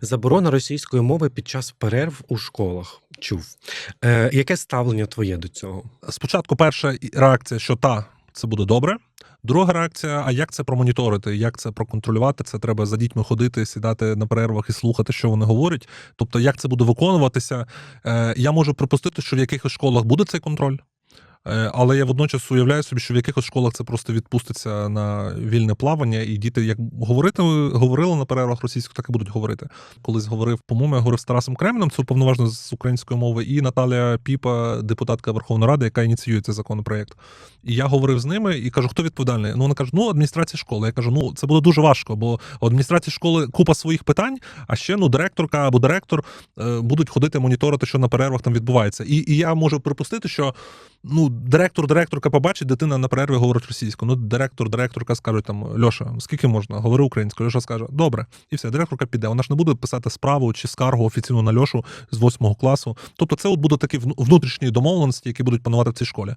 Заборона російської мови під час перерв у школах. Чув. Е, яке ставлення твоє до цього? Спочатку перша реакція, що та, це буде добре. Друга реакція: а як це промоніторити, як це проконтролювати? Це треба за дітьми ходити, сідати на перервах і слухати, що вони говорять. Тобто, як це буде виконуватися? Е, я можу припустити, що в якихось школах буде цей контроль. Е, Але я водночас уявляю собі, що в якихось школах це просто відпуститься на вільне плавання, і діти, як говорити, говорили на перервах російською, так і будуть говорити. Колись говорив, по-моєму, я говорив з Тарасом Кремнем, це уповноважено з української мови, і Наталія Піпа, депутатка Верховної Ради, яка ініціює цей законопроект. І я говорив з ними і кажу, хто відповідальний? Ну, вони кажуть, ну, адміністрація школи. Я кажу, ну це буде дуже важко, бо адміністрації школи купа своїх питань, а ще ну директорка або директор е, будуть ходити моніторити, що на перервах там відбувається. І, і я можу припустити, що ну, директор, директорка побачить, дитина на перерві говорить російською. Ну, директор, директорка скажуть там Льоша, скільки можна? Говори українською. Льоша скаже, добре, і все, директорка піде. Вона ж не буде писати справу чи скаргу офіційно на Льошу з восьмого класу. Тобто, це от будуть такі вну- внутрішні домовленості, які будуть панувати в цій школі.